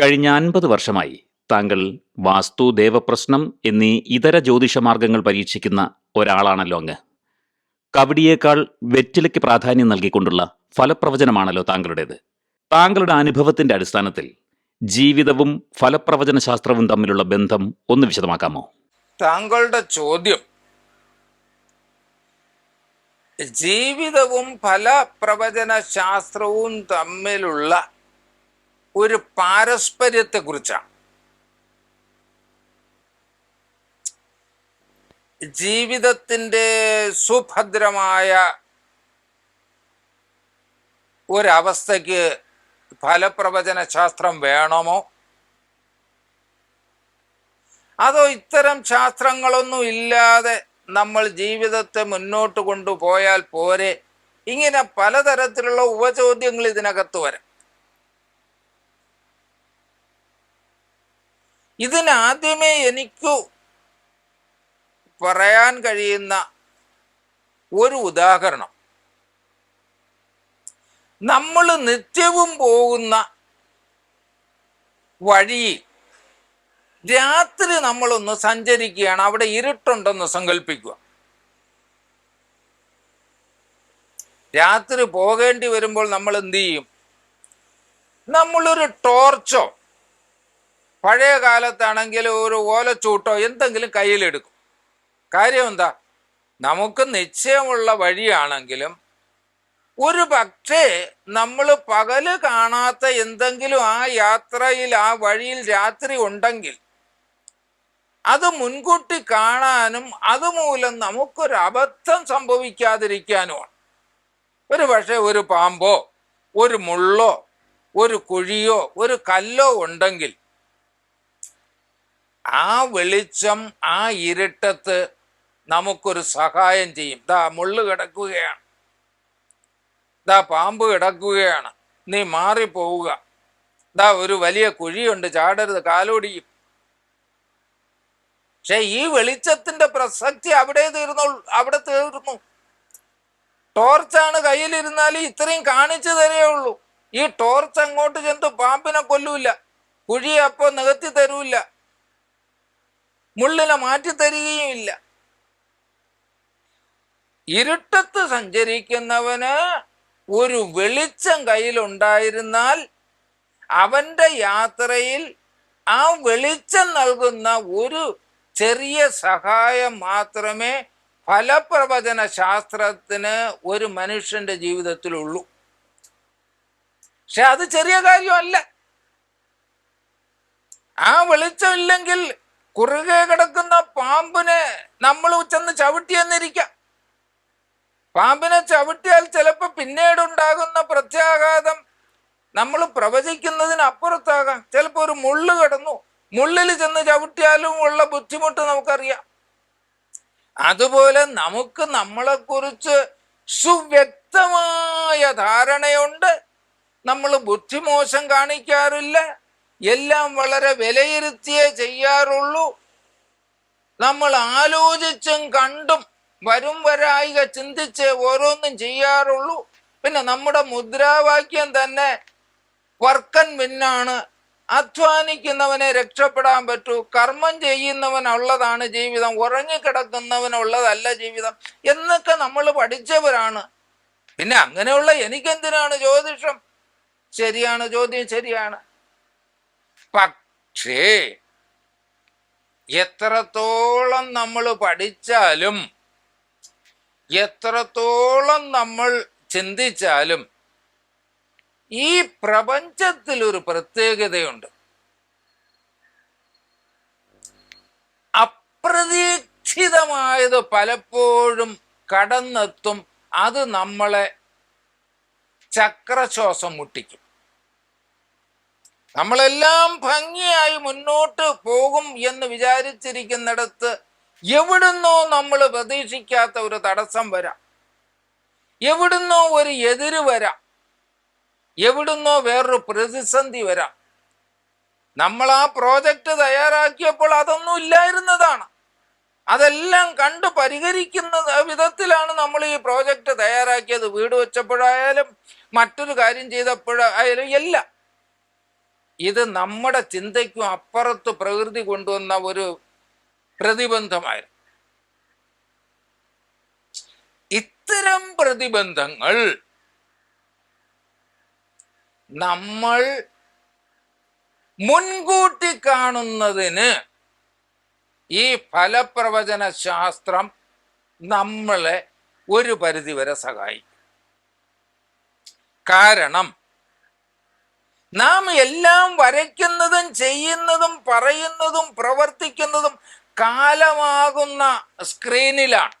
കഴിഞ്ഞ അൻപത് വർഷമായി താങ്കൾ വാസ്തു ദേവപ്രശ്നം എന്നീ ഇതര ജ്യോതിഷ മാർഗങ്ങൾ പരീക്ഷിക്കുന്ന ഒരാളാണല്ലോ അങ്ങ്. കവടിയേക്കാൾ വെറ്റിലയ്ക്ക് പ്രാധാന്യം നൽകിക്കൊണ്ടുള്ള ഫലപ്രവചനമാണല്ലോ താങ്കളുടേത്. താങ്കളുടെ അനുഭവത്തിന്റെ അടിസ്ഥാനത്തിൽ ജീവിതവും ഫലപ്രവചന ശാസ്ത്രവും തമ്മിലുള്ള ബന്ധം ഒന്ന് വിശദമാക്കാമോ? താങ്കളുടെ ചോദ്യം. ജീവിതവും ഫലപ്രവചന ശാസ്ത്രവും തമ്മിലുള്ള ഒരു പാരസ്പര്യത്തെ കുറിച്ചാണ് ജീവിതത്തിന്റെ സുഭദ്രമായ ഒരവസ്ഥയ്ക്ക് ഫലപ്രവചന ശാസ്ത്രം വേണമോ? അതോ ഇത്തരം ശാസ്ത്രങ്ങളൊന്നും ഇല്ലാതെ നമ്മൾ ജീവിതത്തെ മുന്നോട്ട് കൊണ്ടുപോയാൽ പോരെ? ഇങ്ങനെ പലതരത്തിലുള്ള ഉപചോദ്യങ്ങൾ ഇതിനകത്ത് വരാം. ഇതിനാദ്യമേ എനിക്കു പറയാൻ കഴിയുന്ന ഒരു ഉദാഹരണം. നമ്മൾ നിത്യവും പോകുന്ന വഴിയിൽ രാത്രി നമ്മളൊന്ന് സഞ്ചരിക്കുകയാണ്. അവിടെ ഇരുട്ടുണ്ടെന്ന് സങ്കല്പിക്കുക രാത്രി പോകേണ്ടി വരുമ്പോൾ നമ്മൾ എന്ത് ചെയ്യും? നമ്മളൊരു ടോർച്ചോ പഴയ കാലത്താണെങ്കിൽ ഒരു ഓലച്ചൂട്ടോ എന്തെങ്കിലും കയ്യിലെടുക്കും. കാര്യം എന്താ? നമുക്ക് നിശ്ചയമുള്ള വഴിയാണെങ്കിലും ഒരു പക്ഷേ നമ്മൾ പകൽ കാണാത്ത എന്തെങ്കിലും ആ യാത്രയിൽ ആ വഴിയിൽ രാത്രി ഉണ്ടെങ്കിൽ അത് മുൻകൂട്ടി കാണാനും അതുമൂലം നമുക്കൊരു അബദ്ധം സംഭവിക്കാതിരിക്കാനുമാണ് ഒരു പക്ഷേ ഒരു പാമ്പോ ഒരു മുള്ളോ ഒരു കുഴിയോ ഒരു കല്ലോ ഉണ്ടെങ്കിൽ ആ വെളിച്ചം ആ ഇരുട്ടത്ത് നമുക്കൊരു സഹായം ചെയ്യും. ദാ മുള്ളു കിടക്കുകയാണ്. ദാ പാമ്പ് കിടക്കുകയാണ്. നീ മാറിപ്പോവുക. ദാ ഒരു വലിയ കുഴിയുണ്ട് ചാടരുത് കാലോടിയും. പക്ഷെ ഈ വെളിച്ചത്തിന്റെ പ്രസക്തി അവിടെ തീർന്നു അവിടെ തീർന്നു. ടോർച്ചാണ് കയ്യിലിരുന്നാൽ ഇത്രയും കാണിച്ചു തരേയുള്ളൂ ഈ ടോർച്ച് അങ്ങോട്ട് ചെന്ന് പാമ്പിനെ കൊല്ലൂല. കുഴി അപ്പോ നികത്തി തരൂല്ല മുള്ളിനെ മാറ്റി തരികയും ഇല്ല ഇരുട്ടത്ത് സഞ്ചരിക്കുന്നവന് ഒരു വെളിച്ചം കയ്യിലുണ്ടായിരുന്നാൽ അവന്റെ യാത്രയിൽ ആ വെളിച്ചം നൽകുന്ന ഒരു ചെറിയ സഹായം മാത്രമേ ഫലപ്രവചന ശാസ്ത്രത്തിന് ഒരു മനുഷ്യന്റെ ജീവിതത്തിലുള്ളൂ. പക്ഷെ അത് ചെറിയ കാര്യമല്ല. ആ വെളിച്ചമില്ലെങ്കിൽ കുറുകെ കിടക്കുന്ന പാമ്പിനെ നമ്മൾ ചെന്ന് ചവിട്ടിയെന്നിരിക്കാം. പാമ്പിനെ ചവിട്ടിയാൽ ചിലപ്പോൾ പിന്നീടുണ്ടാകുന്ന പ്രത്യാഘാതം നമ്മൾ പ്രവചിക്കുന്നതിന് അപ്പുറത്താകാം ചിലപ്പോൾ ഒരു മുള്ളു കിടന്നു. മുള്ളിൽ ചെന്ന് ചവിട്ടിയാലും ഉള്ള ബുദ്ധിമുട്ട് നമുക്കറിയാം. അതുപോലെ നമുക്ക് നമ്മളെക്കുറിച്ച് സുവ്യക്തമായ ധാരണയുണ്ട്. നമ്മൾ ബുദ്ധിമോശം കാണിക്കാറില്ല. എല്ലാം വളരെ വിലയിരുത്തിയേ ചെയ്യാറുള്ളൂ. നമ്മൾ ആലോചിച്ചും കണ്ടും വരും വരായിക ചിന്തിച്ച് ഓരോന്നും ചെയ്യാറുള്ളൂ. പിന്നെ നമ്മുടെ മുദ്രാവാക്യം തന്നെ വർക്കൻ മിന്നാണ് അധ്വാനിക്കുന്നവനെ രക്ഷപ്പെടാൻ പറ്റൂ. കർമ്മം ചെയ്യുന്നവനുള്ളതാണ് ജീവിതം. ഉറങ്ങിക്കിടക്കുന്നവനുള്ളതല്ല ജീവിതം. എന്നൊക്കെ നമ്മൾ പഠിച്ചവരാണ്. പിന്നെ അങ്ങനെയുള്ള എനിക്കെന്തിനാണ് ജ്യോതിഷം? ശരിയാണ് ചോദ്യം ശരിയാണ്. പക്ഷേ എത്രത്തോളം നമ്മൾ പഠിച്ചാലും എത്രത്തോളം നമ്മൾ ചിന്തിച്ചാലും ഈ പ്രപഞ്ചത്തിൽ ഒരു പ്രത്യേകതയുണ്ട്. അപ്രതീക്ഷിതമായത് പലപ്പോഴും കടന്നെത്തും അത് നമ്മളെ ചക്രശ്വാസം മുട്ടിക്കും. നമ്മളെല്ലാം ഭംഗിയായി മുന്നോട്ട് പോകും എന്ന് വിചാരിച്ചിരിക്കുന്നിടത്ത് എവിടുന്നോ നമ്മൾ പ്രതീക്ഷിക്കാത്ത ഒരു തടസ്സം വരാം. എവിടുന്നോ ഒരു എതിര് വരാം. എവിടുന്നോ വേറൊരു പ്രതിസന്ധി വരാം. നമ്മൾ ആ പ്രോജക്റ്റ് തയ്യാറാക്കിയപ്പോൾ അതൊന്നും ഇല്ലായിരുന്നതാണ്. അതെല്ലാം കണ്ട് പരിഹരിക്കുന്ന വിധത്തിലാണ് നമ്മൾ ഈ പ്രോജക്റ്റ് തയ്യാറാക്കിയത്. വീട് വെച്ചപ്പോഴായാലും മറ്റൊരു കാര്യം ചെയ്തപ്പോഴായാലും എല്ലാം ഇത് നമ്മുടെ ചിന്തയ്ക്കും അപ്പുറത്ത് പ്രകൃതി കൊണ്ടുവന്ന ഒരു പ്രതിബന്ധമായിരുന്നു. ഇത്തരം പ്രതിബന്ധങ്ങൾ നമ്മൾ മുൻകൂട്ടി കാണുന്നതിന് ഈ ഫലപ്രവചന ശാസ്ത്രം നമ്മളെ ഒരു പരിധിവരെ സഹായിക്കും. കാരണം നാം എല്ലാം വരയ്ക്കുന്നതും ചെയ്യുന്നതും പറയുന്നതും പ്രവർത്തിക്കുന്നതും കാലമാകുന്ന സ്ക്രീനിലാണ്.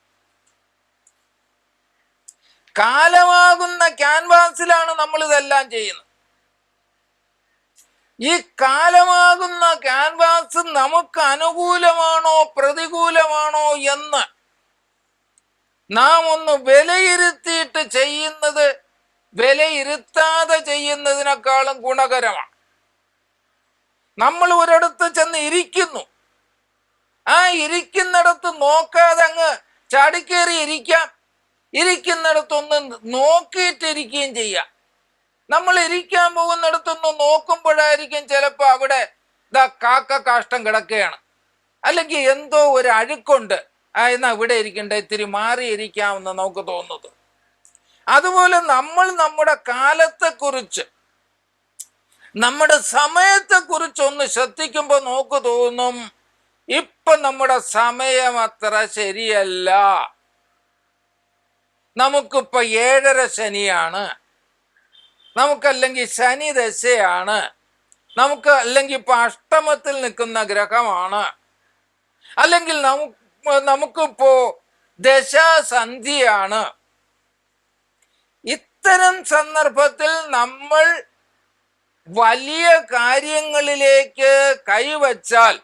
കാലമാകുന്ന ക്യാൻവാസിലാണ് നമ്മൾ ഇതെല്ലാം ചെയ്യുന്നത്. ഈ കാലമാകുന്ന ക്യാൻവാസ് നമുക്ക് അനുകൂലമാണോ പ്രതികൂലമാണോ എന്ന് നാം ഒന്ന് വിലയിരുത്തിയിട്ട് ചെയ്യുന്നത് വിലയിരുത്താതെ ചെയ്യുന്നതിനേക്കാളും ഗുണകരമാണ്. നമ്മൾ ഒരിടത്ത് ചെന്ന് ഇരിക്കുന്നു. ആ ഇരിക്കുന്നിടത്ത് നോക്കാതെ അങ്ങ് ചാടിക്കേറി ഇരിക്കാം. ഇരിക്കുന്നിടത്തൊന്ന് നോക്കിയിട്ടിരിക്കുകയും ചെയ്യാം. നമ്മൾ ഇരിക്കാൻ പോകുന്നിടത്തൊന്ന് നോക്കുമ്പോഴായിരിക്കും ചിലപ്പോൾ അവിടെ ഇതാ കാക്ക കാഷ്ടം കിടക്കുകയാണ്. അല്ലെങ്കിൽ എന്തോ ഒരു അഴുക്കുണ്ട്. ആ എന്നാ ഇവിടെ ഇരിക്കണ്ട? ഇത്തിരി മാറിയിരിക്കാമെന്ന് നമുക്ക് തോന്നുന്നത് അതുപോലെ നമ്മൾ നമ്മുടെ കാലത്തെക്കുറിച്ച് നമ്മുടെ സമയത്തെക്കുറിച്ച് ഒന്ന് ശ്രദ്ധിക്കുമ്പോൾ നോക്ക് തോന്നും ഇപ്പൊ നമ്മുടെ സമയം അത്ര ശരിയല്ല. നമുക്കിപ്പൊ ഏഴര ശനിയാണ്. നമുക്കല്ലെങ്കിൽ ശനി ദശയാണ്. നമുക്ക് അല്ലെങ്കിൽ ഇപ്പൊ അഷ്ടമത്തിൽ നിൽക്കുന്ന ഗ്രഹമാണ്. അല്ലെങ്കിൽ നമുക്ക് നമുക്കിപ്പോ ദശാസന്ധിയാണ്. ഇത്തരം സന്ദർഭത്തിൽ നമ്മൾ വലിയ കാര്യങ്ങളിലേക്ക് കൈവച്ചാൽ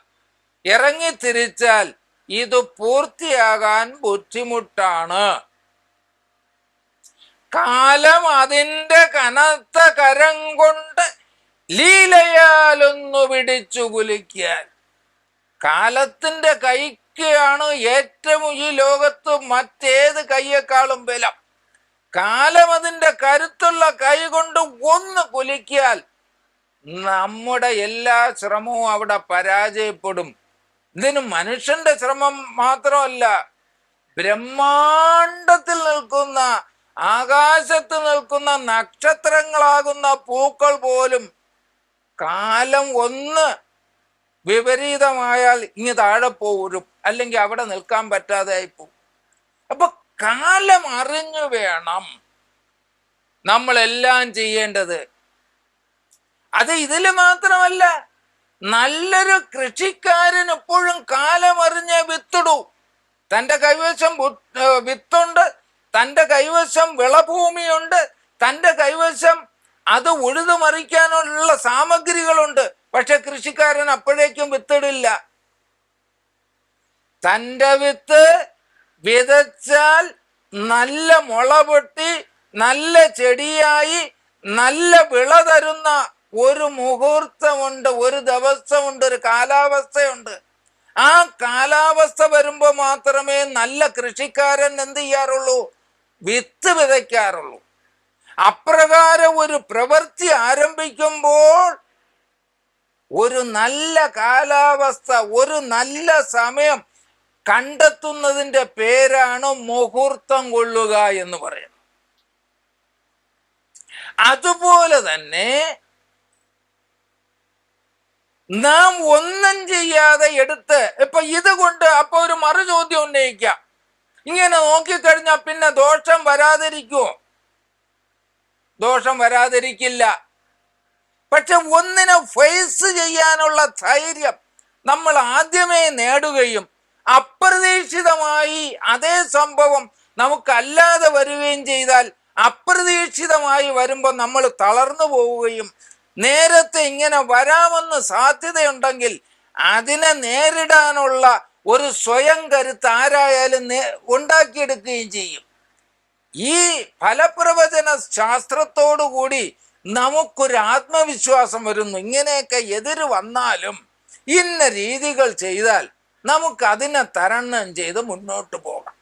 ഇറങ്ങിത്തിരിച്ചാൽ ഇത് പൂർത്തിയാകാൻ ബുദ്ധിമുട്ടാണ്. കാലം അതിന്റെ കനത്ത കരം കൊണ്ട് ലീലയാലൊന്നു പിടിച്ചു കുലിക്കാൻ കാലത്തിന്റെ കൈക്കാണ് ഏറ്റവും ഈ ലോകത്ത് മറ്റേത് കയ്യേക്കാളും ബലം. കാലം അതിന്റെ കരുത്തുള്ള കൈകൊണ്ട് ഒന്ന് കുലിക്കിയാൽ നമ്മുടെ എല്ലാ ശ്രമവും അവിടെ പരാജയപ്പെടും. ഇതിന് മനുഷ്യന്റെ ശ്രമം മാത്രമല്ല ബ്രഹ്മാണ്ടത്തിൽ നിൽക്കുന്ന ആകാശത്ത് നിൽക്കുന്ന നക്ഷത്രങ്ങളാകുന്ന പൂക്കൾ പോലും കാലം ഒന്ന് വിപരീതമായാൽ ഇങ്ങ് താഴെ പോരും. അല്ലെങ്കിൽ അവിടെ നിൽക്കാൻ പറ്റാതെ ആയിപ്പോ അപ്പൊ കാലം അറിഞ്ഞു വേണം നമ്മളെല്ലാം ചെയ്യേണ്ടത്. അത് ഇതിൽ മാത്രമല്ല നല്ലൊരു കൃഷിക്കാരൻ എപ്പോഴും കാലം അറിഞ്ഞ വിത്തിടൂ. തന്റെ കൈവശം വിത്തുണ്ട് തന്റെ കൈവശം വിളഭൂമിയുണ്ട് തന്റെ കൈവശം അത് ഉഴുതുമറിക്കാനുള്ള സാമഗ്രികളുണ്ട്. പക്ഷെ കൃഷിക്കാരൻ അപ്പോഴേക്കും വിത്തിടില്ല. തന്റെ വിത്ത് വിതച്ചാൽ നല്ല മുള പൊട്ടി നല്ല ചെടിയായി നല്ല വിള തരുന്ന ഒരു മുഹൂർത്തമുണ്ട് ഒരു ദിവസമുണ്ട് ഒരു കാലാവസ്ഥയുണ്ട്. ആ കാലാവസ്ഥ വരുമ്പോൾ മാത്രമേ നല്ല കൃഷിക്കാരൻ എന്ത് ചെയ്യാറുള്ളൂ? വിത്ത് വിതയ്ക്കാറുള്ളൂ. അപ്രകാരം ഒരു പ്രവൃത്തി ആരംഭിക്കുമ്പോൾ ഒരു നല്ല കാലാവസ്ഥ ഒരു നല്ല സമയം കണ്ടെത്തുന്നതിന്റെ പേരാണ് മുഹൂർത്തം കൊള്ളുക എന്ന് പറയുന്നത്. അതുപോലെ തന്നെ നാം ഒന്നും ചെയ്യാതെ എടുത്ത് ഇപ്പൊ ഇത് കൊണ്ട് അപ്പൊ ഒരു മറു ചോദ്യം ഉന്നയിക്കാം. ഇങ്ങനെ നോക്കിക്കഴിഞ്ഞാൽ പിന്നെ ദോഷം വരാതിരിക്കുമോ ദോഷം വരാതിരിക്കില്ല. പക്ഷെ ഒന്നിനെ ഫേസ് ചെയ്യാനുള്ള ധൈര്യം നമ്മൾ ആദ്യമേ നേടുകയും അപ്രതീക്ഷിതമായി അതേ സംഭവം നമുക്കല്ലാതെ വരികയും ചെയ്താൽ അപ്രതീക്ഷിതമായി വരുമ്പോൾ നമ്മൾ തളർന്നു പോവുകയും നേരത്തെ ഇങ്ങനെ വരാമെന്ന് സാധ്യതയുണ്ടെങ്കിൽ അതിനെ നേരിടാനുള്ള ഒരു സ്വയം കരുത്ത് ആരായാലും ഉണ്ടാക്കിയെടുക്കുകയും ചെയ്യും. ഈ ഫലപ്രവചന ശാസ്ത്രത്തോടുകൂടി നമുക്കൊരു ആത്മവിശ്വാസം വരുന്നു. ഇങ്ങനെയൊക്കെ എതിര് വന്നാലും ഇന്ന രീതികൾ ചെയ്താൽ നമുക്ക് അതിനെ തരണം ചെയ്ത് മുന്നോട്ട് പോകാം.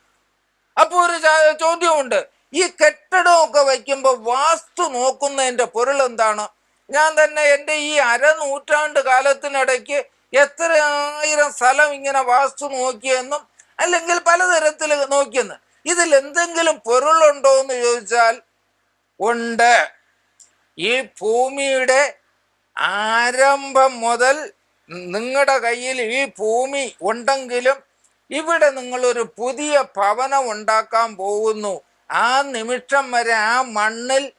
അപ്പോൾ ഒരു ചോദ്യമുണ്ട്. ഈ കെട്ടിടമൊക്കെ വയ്ക്കുമ്പോൾ വാസ്തു നോക്കുന്നതിന്റെ പൊരുൾ എന്താണ്? ഞാൻ തന്നെ എന്റെ ഈ അരനൂറ്റാണ്ട് കാലത്തിനിടയ്ക്ക് എത്ര ആയിരം സ്ഥലം ഇങ്ങനെ വാസ്തു നോക്കിയെന്നും അല്ലെങ്കിൽ പലതരത്തിൽ നോക്കിയെന്ന്. ഇതിൽ എന്തെങ്കിലും പൊരുളുണ്ടോ എന്ന് ചോദിച്ചാൽ ഉണ്ട്. ഈ ഭൂമിയുടെ ആരംഭം മുതൽ നിങ്ങളുടെ കയ്യിൽ ഈ ഭൂമി ഉണ്ടെങ്കിലും ഇവിടെ നിങ്ങളൊരു പുതിയ ഭവനം ഉണ്ടാക്കാൻ പോകുന്നു. ആ നിമിഷം വരെ ആ മണ്ണിൽ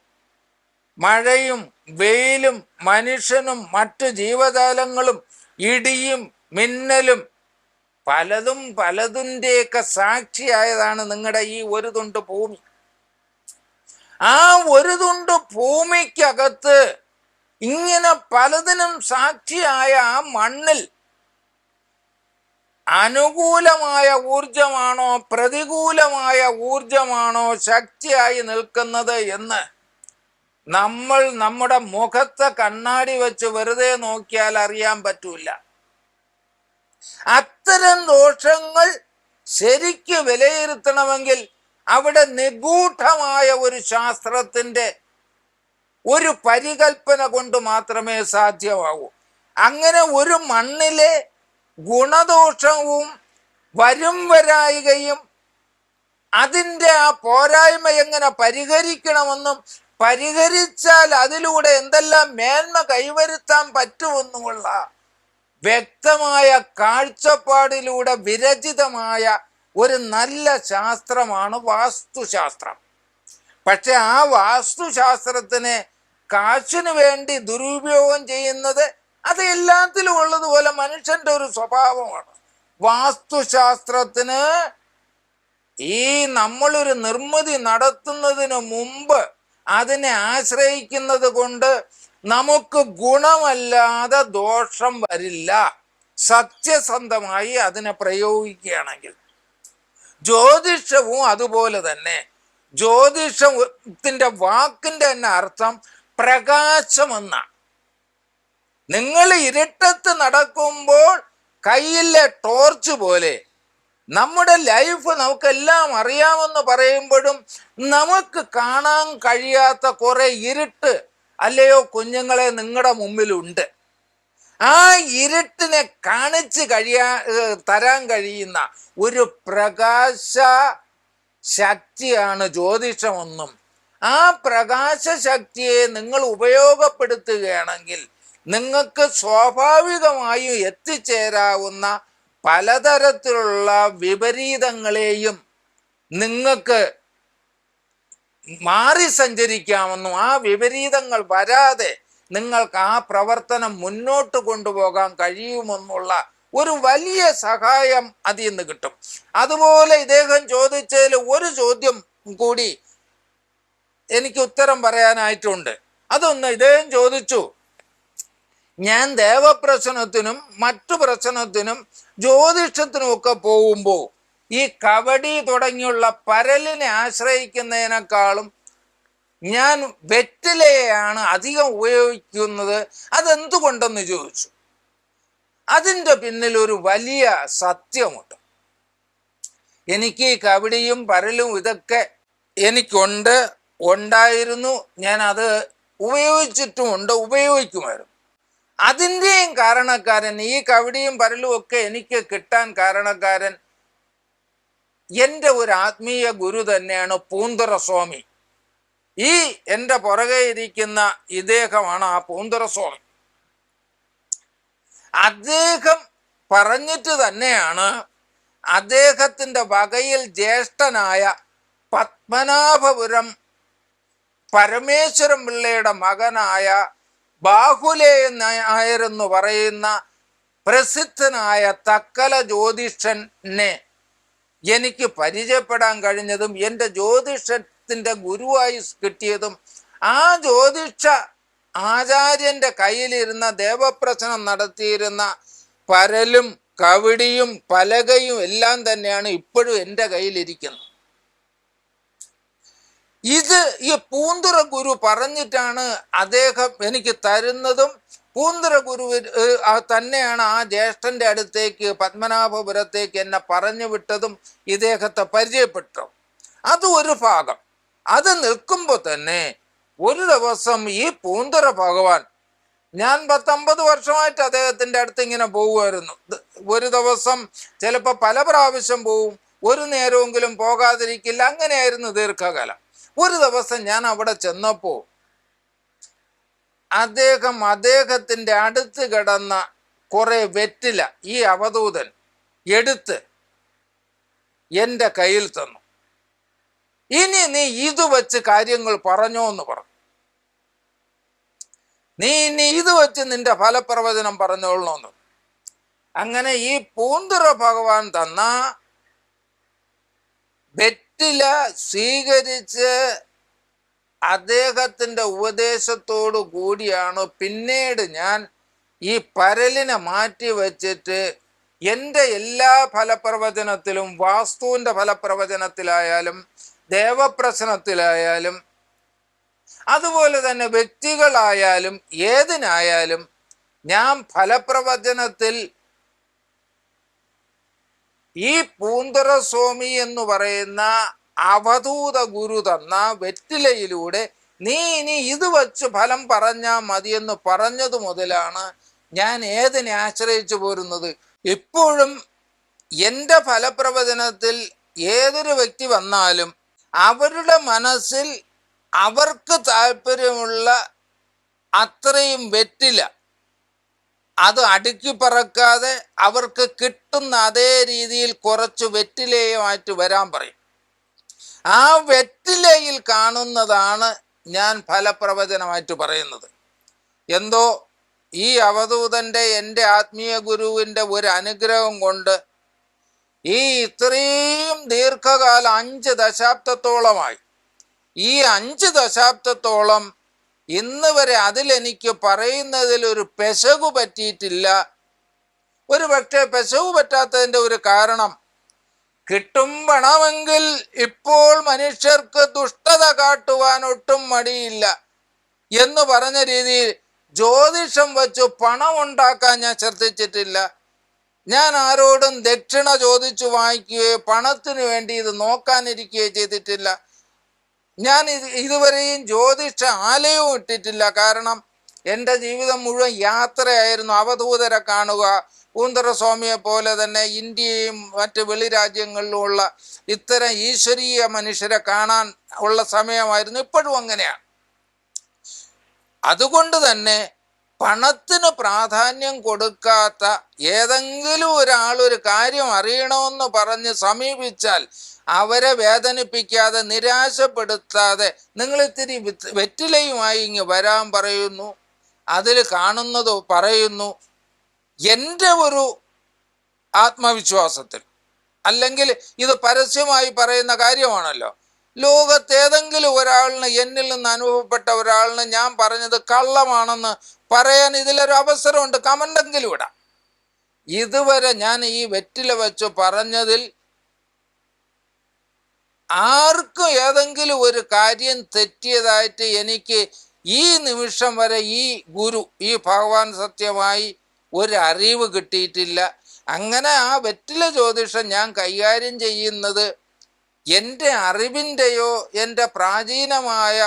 മഴയും വെയിലും മനുഷ്യനും മറ്റു ജീവജാലങ്ങളും ഇടിയും മിന്നലും പലതും പലതിന്റെയൊക്കെ സാക്ഷിയായതാണ് നിങ്ങളുടെ ഈ ഒരു തുണ്ട് ഭൂമി. ആ ഒരു തുണ്ട് ഭൂമിക്കകത്ത് ഇങ്ങനെ പലതിനും സാക്ഷിയായ ആ മണ്ണിൽ അനുകൂലമായ ഊർജമാണോ പ്രതികൂലമായ ഊർജമാണോ ശക്തിയായി നിൽക്കുന്നത് എന്ന് നമ്മൾ നമ്മുടെ മുഖത്തെ കണ്ണാടി വെച്ച് വെറുതെ നോക്കിയാൽ അറിയാൻ പറ്റൂല. അത്തരം ദോഷങ്ങൾ ശരിക്ക് വിലയിരുത്തണമെങ്കിൽ അവിടെ നിഗൂഢമായ ഒരു ശാസ്ത്രത്തിന്റെ ഒരു പരികൽപ്പന കൊണ്ട് മാത്രമേ സാധ്യമാകൂ. അങ്ങനെ ഒരു മണ്ണിലെ ഗുണദോഷവും വരും വരായികയും അതിന്റെ ആ പോരായ്മ എങ്ങനെ പരിഹരിക്കണമെന്നും പരിഹരിച്ചാൽ അതിലൂടെ എന്തെല്ലാം മേന്മ കൈവരുത്താൻ പറ്റുമെന്നുമുള്ള വ്യക്തമായ കാഴ്ചപ്പാടിലൂടെ വിരചിതമായ ഒരു നല്ല ശാസ്ത്രമാണ് വാസ്തുശാസ്ത്രം. പക്ഷെ ആ വാസ്തുശാസ്ത്രത്തിനെ കാശിന് വേണ്ടി ദുരുപയോഗം ചെയ്യുന്നത് അത് എല്ലാത്തിലും ഉള്ളതുപോലെ മനുഷ്യന്റെ ഒരു സ്വഭാവമാണ്. വാസ്തുശാസ്ത്രത്തിന് ഈ നമ്മളൊരു നിർമ്മിതി നടത്തുന്നതിന് മുമ്പ് അതിനെ ആശ്രയിക്കുന്നത് കൊണ്ട് നമുക്ക് ഗുണമല്ലാതെ ദോഷം വരില്ല. സത്യസന്ധമായി അതിനെ പ്രയോഗിക്കുകയാണെങ്കിൽ. ജ്യോതിഷവും അതുപോലെ തന്നെ. ജ്യോതിഷത്തിന്റെ വാക്കിന്റെ തന്നെ അർത്ഥം പ്രകാശമെന്നാണ് നിങ്ങൾ ഇരുട്ടത്ത് നടക്കുമ്പോൾ കയ്യിലെ ടോർച്ച് പോലെ നമ്മുടെ ലൈഫ് നമുക്കെല്ലാം അറിയാമെന്ന് പറയുമ്പോഴും നമുക്ക് കാണാൻ കഴിയാത്ത കുറെ ഇരുട്ട് അല്ലയോ കുഞ്ഞുങ്ങളെ നിങ്ങളുടെ മുമ്പിലുണ്ട്. ആ ഇരുട്ടിനെ കാണിച്ച് കഴിയാ തരാൻ കഴിയുന്ന ഒരു പ്രകാശ ശക്തിയാണ് ജ്യോതിഷമെന്നും ആ പ്രകാശശക്തിയെ നിങ്ങൾ ഉപയോഗപ്പെടുത്തുകയാണെങ്കിൽ നിങ്ങൾക്ക് സ്വാഭാവികമായും എത്തിച്ചേരാവുന്ന പലതരത്തിലുള്ള വിപരീതങ്ങളെയും നിങ്ങൾക്ക് മാറി സഞ്ചരിക്കാമെന്നും ആ വിപരീതങ്ങൾ വരാതെ നിങ്ങൾക്ക് ആ പ്രവർത്തനം മുന്നോട്ട് കൊണ്ടുപോകാൻ കഴിയുമെന്നുള്ള ഒരു വലിയ സഹായം അതിൽ നിന്ന് കിട്ടും. അതുപോലെ ഇദ്ദേഹം ചോദിച്ചതിൽ ഒരു ചോദ്യം കൂടി എനിക്ക് ഉത്തരം പറയാനായിട്ടുണ്ട്. അതൊന്ന് ഇദ്ദേഹം ചോദിച്ചു. ഞാൻ ദേവപ്രശ്നത്തിനും മറ്റു പ്രശ്നത്തിനും ജ്യോതിഷത്തിനും ഒക്കെ പോകുമ്പോൾ ഈ കബഡി തുടങ്ങിയുള്ള പരലിനെ ആശ്രയിക്കുന്നതിനേക്കാളും ഞാൻ വെറ്റിലയാണ് അധികം ഉപയോഗിക്കുന്നത്. അതെന്തുകൊണ്ടെന്ന് ചോദിച്ചു. അതിന്റെ പിന്നിൽ ഒരു വലിയ സത്യമുണ്ട്. എനിക്ക് കബഡിയും പരലും ഇതൊക്കെ എനിക്കുണ്ട്. ഉണ്ടായിരുന്നു. ഞാൻ അത് ഉപയോഗിച്ചിട്ടുമുണ്ട് ഉപയോഗിക്കുമായിരുന്നു. അതിന്റെയും കാരണക്കാരൻ ഈ കവിടിയും പരലും ഒക്കെ എനിക്ക് കിട്ടാൻ കാരണക്കാരൻ എന്റെ ഒരു ആത്മീയ ഗുരു തന്നെയാണ് പൂന്തുറ സ്വാമി ഈ എന്റെ പുറകെ ഇരിക്കുന്ന ഇദ്ദേഹമാണ് ആ പൂന്തുറ സ്വാമി അദ്ദേഹം പറഞ്ഞിട്ട് തന്നെയാണ് അദ്ദേഹത്തിന്റെ വകയിൽ ജ്യേഷ്ഠനായ പത്മനാഭപുരം പരമേശ്വരൻ പിള്ളയുടെ മകനായ ബാഹുലേ നായരെന്ന് പറയുന്ന പ്രസിദ്ധനായ തക്കല ജ്യോതിഷനെ എനിക്ക് പരിചയപ്പെടാൻ കഴിഞ്ഞതും എന്റെ ജ്യോതിഷത്തിന്റെ ഗുരുവായി കിട്ടിയതും ആ ജ്യോതിഷ ആചാര്യന്റെ കയ്യിലിരുന്ന ദേവപ്രശ്നം നടത്തിയിരുന്ന പരലും കവിടിയും പലകയും എല്ലാം തന്നെയാണ് ഇപ്പോഴും എന്റെ കയ്യിലിരിക്കുന്നത്. ഇത് ഈ പൂന്തുറ ഗുരു പറഞ്ഞിട്ടാണ് അദ്ദേഹം എനിക്ക് തരുന്നതും പൂന്തുറ ഗുരു തന്നെയാണ് ആ ജ്യേഷ്ഠന്റെ അടുത്തേക്ക് പത്മനാഭപുരത്തേക്ക് എന്നെ പറഞ്ഞു വിട്ടതും ഇദ്ദേഹത്തെ പരിചയപ്പെട്ടു. അത് ഒരു ഭാഗം. അത് നിൽക്കുമ്പോൾ തന്നെ ഒരു ദിവസം ഈ പൂന്തുറ ഭഗവാൻ ഞാൻ പത്തൊമ്പത് വർഷമായിട്ട് അദ്ദേഹത്തിന്റെ അടുത്ത് ഇങ്ങനെ പോകുമായിരുന്നു ഒരു ദിവസം ചിലപ്പോൾ പല പ്രാവശ്യം പോവും ഒരു നേരമെങ്കിലും പോകാതിരിക്കില്ല അങ്ങനെയായിരുന്നു ദീർഘകാലം. ഒരു ദിവസം ഞാൻ അവിടെ ചെന്നപ്പോൾ അദ്ദേഹം അദ്ദേഹത്തിന്റെ അടുത്ത് കിടന്ന കുറെ വെറ്റില ഈ അവധൂതൻ എടുത്ത് എന്റെ കയ്യിൽ തന്നു. ഇനി നീ ഇത് വെച്ച് കാര്യങ്ങൾ പറഞ്ഞോ എന്ന് പറഞ്ഞു. നീ ഇനി ഇത് വെച്ച് നിന്റെ ഫലപ്രവചനം പറഞ്ഞോളണമെന്ന് അങ്ങനെ ഈ പൂന്തുറ ഭഗവാൻ തന്ന വെറ്റില സ്വീകരിച്ച് അദ്ദേഹത്തിന്റെ ഉപദേശത്തോടു കൂടിയാണ് പിന്നീട് ഞാൻ ഈ പരലിനെ മാറ്റി വച്ചിട്ട് എന്റെ എല്ലാ ഫലപ്രവചനത്തിലും വാസ്തുവിന്റെ ഫലപ്രവചനത്തിലായാലും ദേവപ്രശ്നത്തിലായാലും അതുപോലെ തന്നെ വ്യക്തികളായാലും ഏതിനായാലും ഞാൻ ഫലപ്രവചനത്തിൽ ഈ പൂന്തറസ്വാമി എന്ന് പറയുന്ന അവധൂത ഗുരു തന്ന വെറ്റിലയിലൂടെ നീ ഇനി ഇത് വച്ച് ഫലം പറഞ്ഞാൽ മതിയെന്ന് പറഞ്ഞതു മുതലാണ് ഞാൻ ഏതിനെ ആശ്രയിച്ചു പോരുന്നത്. ഇപ്പോഴും എന്റെ ഫലപ്രവചനത്തിൽ ഏതൊരു വ്യക്തി വന്നാലും അവരുടെ മനസ്സിൽ അവർക്ക് താല്പര്യമുള്ള അത്രയും വെറ്റില അത് അടുക്കി പറക്കാതെ അവർക്ക് കിട്ടുന്ന അതേ രീതിയിൽ കുറച്ച് വെറ്റിലയുമായിട്ട് വരാൻ പറയും. ആ വെറ്റിലയിൽ കാണുന്നതാണ് ഞാൻ ഫലപ്രവചനമായിട്ട് പറയുന്നത്. എന്തോ ഈ അവധൂതന്റെ എന്റെ ആത്മീയ ഗുരുവിന്റെ ഒരു അനുഗ്രഹം കൊണ്ട് ഈ ഇത്രയും ദീർഘകാലം അഞ്ച് ദശാബ്ദത്തോളമായി ഈ അഞ്ച് ദശാബ്ദത്തോളം ഇന്ന് വരെ അതിലെനിക്ക് പറയുന്നതിൽ ഒരു പെശകു പറ്റിയിട്ടില്ല. ഒരു പക്ഷേ പെശകു പറ്റാത്തതിന്റെ ഒരു കാരണം കിട്ടും പണമെങ്കിൽ ഇപ്പോൾ മനുഷ്യർക്ക് ദുഷ്ടത കാട്ടുവാൻ ഒട്ടും മടിയില്ല എന്ന് പറഞ്ഞ രീതിയിൽ ജ്യോതിഷം വച്ചു പണം ഉണ്ടാക്കാൻ ഞാൻ ശ്രദ്ധിച്ചിട്ടില്ല. ഞാൻ ആരോടും ദക്ഷിണ ചോദിച്ചു വാങ്ങിക്കുകയോ പണത്തിന് വേണ്ടി ഇത് നോക്കാനിരിക്കുകയോ ചെയ്തിട്ടില്ല. ഞാൻ ഇത് ഇതുവരെയും ജ്യോതിഷ ആലയവും ഇട്ടിട്ടില്ല. കാരണം എന്റെ ജീവിതം മുഴുവൻ യാത്രയായിരുന്നു. അവധൂതരെ കാണുക പൂന്തറസ്വാമിയെ പോലെ തന്നെ ഇന്ത്യയും മറ്റ് വെളിരാജ്യങ്ങളിലുമുള്ള ഇത്തരം ഈശ്വരീയ മനുഷ്യരെ കാണാൻ ഉള്ള സമയമായിരുന്നു. ഇപ്പോഴും അങ്ങനെയാണ്. അതുകൊണ്ട് തന്നെ പണത്തിന് പ്രാധാന്യം കൊടുക്കാത്ത ഏതെങ്കിലും ഒരാൾ ഒരു കാര്യം അറിയണമെന്ന് പറഞ്ഞ് സമീപിച്ചാൽ അവരെ വേദനിപ്പിക്കാതെ നിരാശപ്പെടുത്താതെ നിങ്ങൾ ഇത്തിരി വെറ്റിലയുമായി ഇങ്ങ് വരാൻ പറയുന്നു. അതിൽ കാണുന്നത് പറയുന്നു എന്റെ ഒരു ആത്മവിശ്വാസത്തിൽ അല്ലെങ്കിൽ ഇത് പരസ്യമായി പറയുന്ന കാര്യമാണല്ലോ. ലോകത്തേതെങ്കിലും ഒരാളിന് എന്നിൽ നിന്ന് അനുഭവപ്പെട്ട ഒരാളിന് ഞാൻ പറഞ്ഞത് കള്ളമാണെന്ന് പറയാൻ ഇതിലൊരു അവസരമുണ്ട്. കമന്റെങ്കിലും ഇടാം. ഇതുവരെ ഞാൻ ഈ വെറ്റില വെച്ച് പറഞ്ഞതിൽ ആർക്കും ഏതെങ്കിലും ഒരു കാര്യം തെറ്റിയതായിട്ട് എനിക്ക് ഈ നിമിഷം വരെ ഈ ഗുരു ഈ ഭഗവാൻ സത്യമായി ഒരു അറിവ് കിട്ടിയിട്ടില്ല. അങ്ങനെ ആ വെറ്റില ജ്യോതിഷം ഞാൻ കൈകാര്യം ചെയ്യുന്നത് എന്റെ അറിവിന്റെയോ എന്റെ പ്രാചീനമായ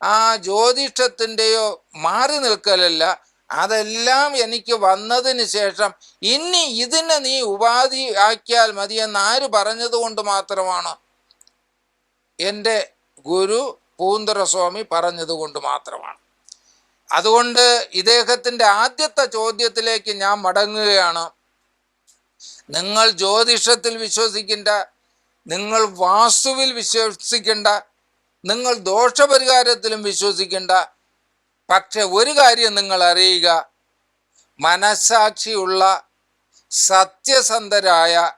ആ ജ്യോതിഷത്തിന്റെയോ മാറി നിൽക്കലല്ല. അതെല്ലാം എനിക്ക് വന്നതിന് ശേഷം ഇനി ഇതിനെ നീ ഉപാധി ആക്കിയാൽ മതിയെന്ന് ആര് പറഞ്ഞതുകൊണ്ട് മാത്രമാണ്? എന്റെ ഗുരു പൂന്തറസ്വാമി പറഞ്ഞതുകൊണ്ട് മാത്രമാണ്. അതുകൊണ്ട് ഇദ്ദേഹത്തിന്റെ ആദ്യത്തെ ചോദ്യത്തിലേക്ക് ഞാൻ മടങ്ങുകയാണ്. നിങ്ങൾ ജ്യോതിഷത്തിൽ വിശ്വസിക്കേണ്ട നിങ്ങൾ വാസ്തുവിൽ വിശ്വസിക്കേണ്ട നിങ്ങൾ ദോഷപരിഹാരത്തിലും വിശ്വസിക്കേണ്ട പക്ഷെ ഒരു കാര്യം നിങ്ങൾ അറിയുക. മനസാക്ഷിയുള്ള സത്യസന്ധരായ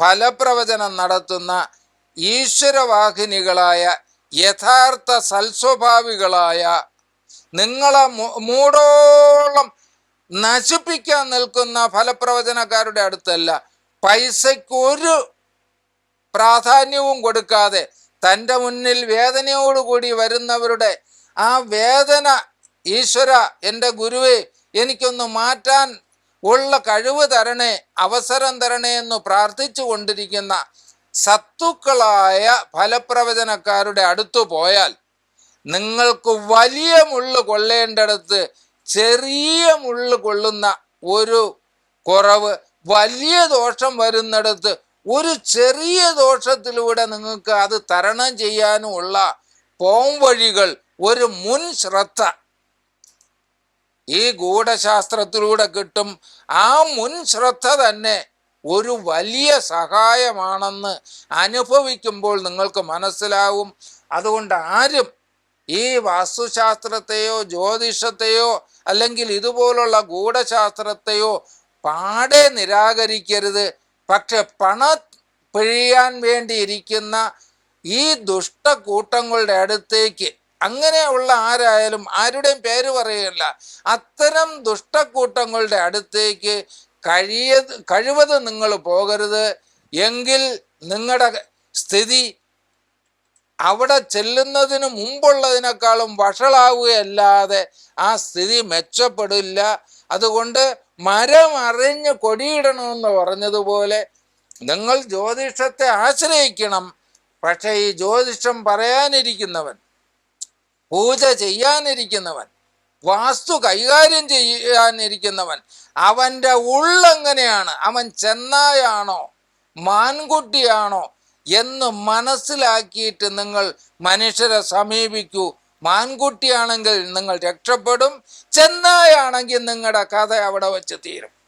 ഫലപ്രവചനം നടത്തുന്ന ഈശ്വരവാഹിനികളായ യഥാർത്ഥ സൽസ്വഭാവികളായ നിങ്ങളെ മൂടോളം നശിപ്പിക്കാൻ നിൽക്കുന്ന ഫലപ്രവചനക്കാരുടെ അടുത്തല്ല. പൈസയ്ക്ക് ഒരു പ്രാധാന്യവും കൊടുക്കാതെ തന്റെ മുന്നിൽ വേദനയോടുകൂടി വരുന്നവരുടെ ആ വേദന ഈശ്വര എന്റെ ഗുരുവെ എനിക്കൊന്ന് മാറ്റാൻ ഉള്ള കഴിവ് തരണേ അവസരം തരണേ എന്ന് പ്രാർത്ഥിച്ചു കൊണ്ടിരിക്കുന്ന സത്തുക്കളായ ഫലപ്രവചനക്കാരുടെ അടുത്ത് പോയാൽ നിങ്ങൾക്ക് വലിയ മുള്ള് കൊള്ളേണ്ടടുത്ത് ചെറിയ മുള്ള് കൊള്ളുന്ന ഒരു കുറവ് വലിയ ദോഷം വരുന്നിടത്ത് ഒരു ചെറിയ ദോഷത്തിലൂടെ നിങ്ങൾക്ക് അത് തരണം ചെയ്യാനുമുള്ള പോംവഴികൾ ഒരു മുൻ ശ്രദ്ധ. ഈ ഗൂഢശാസ്ത്രത്തിലൂടെ കിട്ടും ആ മുൻ ശ്രദ്ധ തന്നെ ഒരു വലിയ സഹായമാണെന്ന് അനുഭവിക്കുമ്പോൾ നിങ്ങൾക്ക് മനസ്സിലാവും. അതുകൊണ്ട് ആരും ഈ വാസ്തുശാസ്ത്രത്തെയോ ജ്യോതിഷത്തെയോ അല്ലെങ്കിൽ ഇതുപോലുള്ള ഗൂഢശാസ്ത്രത്തെയോ പാടെ നിരാകരിക്കരുത്. പക്ഷെ പണ പിഴിയാൻ വേണ്ടിയിരിക്കുന്ന ഈ ദുഷ്ടക്കൂട്ടങ്ങളുടെ അടുത്തേക്ക് അങ്ങനെയുള്ള ആരായാലും ആരുടെയും പേര് പറയല്ല. അത്തരം ദുഷ്ടക്കൂട്ടങ്ങളുടെ അടുത്തേക്ക് കഴിയ കഴിവത് നിങ്ങൾ പോകരുത്. എങ്കിൽ നിങ്ങളുടെ സ്ഥിതി അവിടെ ചെല്ലുന്നതിന് മുമ്പുള്ളതിനേക്കാളും വഷളാവുകയല്ലാതെ ആ സ്ഥിതി മെച്ചപ്പെടില്ല. അതുകൊണ്ട് മരം അറിഞ്ഞ് കൊടിയിടണമെന്ന് പറഞ്ഞതുപോലെ നിങ്ങൾ ജ്യോതിഷത്തെ ആശ്രയിക്കണം. പക്ഷേ ഈ ജ്യോതിഷം പറയാനിരിക്കുന്നവൻ പൂജ ചെയ്യാനിരിക്കുന്നവൻ വാസ്തു കൈകാര്യം ചെയ്യാനിരിക്കുന്നവൻ അവന്റെ ഉള്ളെങ്ങനെയാണ്? അവൻ ചെന്നായാണോ? മാൻകുട്ടിയാണോ? എന്ന് മനസ്സിലാക്കിയിട്ട് നിങ്ങൾ മനുഷ്യരെ സമീപിക്കൂ. മാൻകുട്ടിയാണെങ്കിൽ നിങ്ങൾ രക്ഷപ്പെടും. ചെന്നായാണെങ്കിൽ നിങ്ങളുടെ കഥ അവിടെ വെച്ച് തീരും.